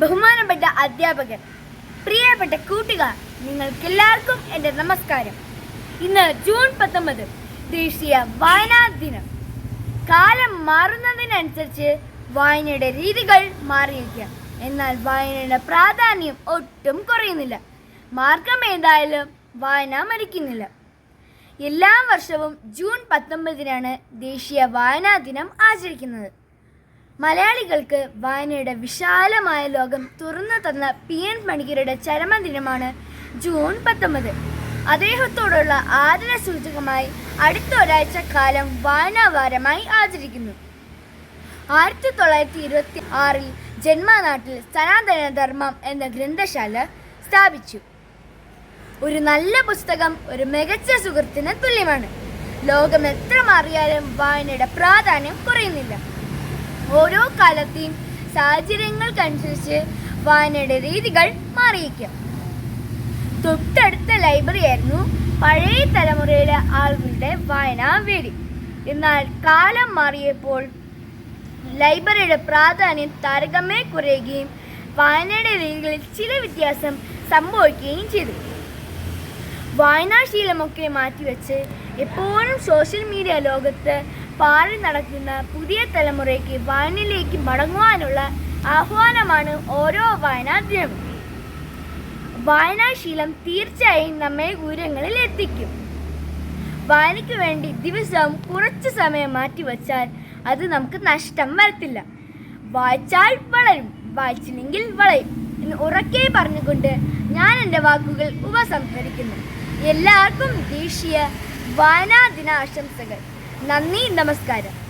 ബഹുമാനപ്പെട്ട അധ്യാപകർ പ്രിയപ്പെട്ട കൂട്ടുകാർ നിങ്ങൾക്കെല്ലാവർക്കും എന്റെ നമസ്കാരം. ഇന്ന് ജൂൺ പത്തൊമ്പത് ദേശീയ വായനാ ദിനം. കാലം മാറുന്നതിനനുസരിച്ച് വായനയുടെ രീതികൾ മാറിയിരിക്കാം എന്നാൽ വായനയുടെ പ്രാധാന്യം ഒട്ടും കുറയുന്നില്ല. മാർഗം ഏതായാലും വായന മരിക്കുന്നില്ല. എല്ലാ വർഷവും ജൂൺ പത്തൊമ്പതിനാണ് ദേശീയ വായനാ ദിനം ആചരിക്കുന്നത്. മലയാളികൾക്ക് വായനയുടെ വിശാലമായ ലോകം തുറന്നു തന്ന പി എൻ മണികരുടെ ചരമദിനമാണ് ജൂൺ പത്തൊമ്പത്. അദ്ദേഹത്തോടുള്ള ആദര സൂചകമായി അടുത്ത ഒരാഴ്ച കാലം വായനാവാരമായി ആചരിക്കുന്നു. ആയിരത്തി തൊള്ളായിരത്തി ഇരുപത്തി ആറിൽ ജന്മനാട്ടിൽ സനാതന ധർമ്മം എന്ന ഗ്രന്ഥശാല സ്ഥാപിച്ചു. ഒരു നല്ല പുസ്തകം ഒരു മികച്ച സുഹൃത്തിന് തുല്യമാണ്. ലോകം എത്ര മാറിയാലും വായനയുടെ പ്രാധാന്യം കുറയുന്നില്ല. ഓരോ കാലത്തെയും സാഹചര്യങ്ങൾക്കനുസരിച്ച് വായനയുടെ രീതികൾ മാറിയിരിക്കാം. തൊട്ടടുത്ത ലൈബ്രറി ആയിരുന്നു പഴയ തലമുറയിലെ ആളുകളുടെ വായനാ വേദി. എന്നാൽ കാലം മാറിയപ്പോൾ ലൈബ്രറിയുടെ പ്രാധാന്യം താരതമ്യം കുറയുകയും വായനയുടെ രീതികളിൽ ചില വ്യത്യാസം സംഭവിക്കുകയും ചെയ്തു. വായനാശീലമൊക്കെ മാറ്റിവെച്ച് എപ്പോഴും സോഷ്യൽ മീഡിയ ലോകത്ത് പാറി നടക്കുന്ന പുതിയ തലമുറയ്ക്ക് വായനയിലേക്ക് മടങ്ങുവാനുള്ള ആഹ്വാനമാണ് ഓരോ വായനാ ദിനവും വായനാശീലം തീർച്ചയായും നമ്മെ ഉയരങ്ങളിൽ എത്തിക്കും. വായനയ്ക്ക് വേണ്ടി ദിവസവും കുറച്ച് സമയം മാറ്റിവെച്ചാൽ അത് നമുക്ക് നഷ്ടം വരത്തില്ല. വായിച്ചാൽ വളരും വായിച്ചില്ലെങ്കിൽ വളയും എന്ന് ഉറക്കെ പറഞ്ഞുകൊണ്ട് ഞാൻ എന്റെ വാക്കുകൾ ഉപസംഹരിക്കുന്നു. എല്ലാവർക്കും ദേശീയ വായനാ ദിനാശംസകൾ. നന്ദി നമസ്കാരം.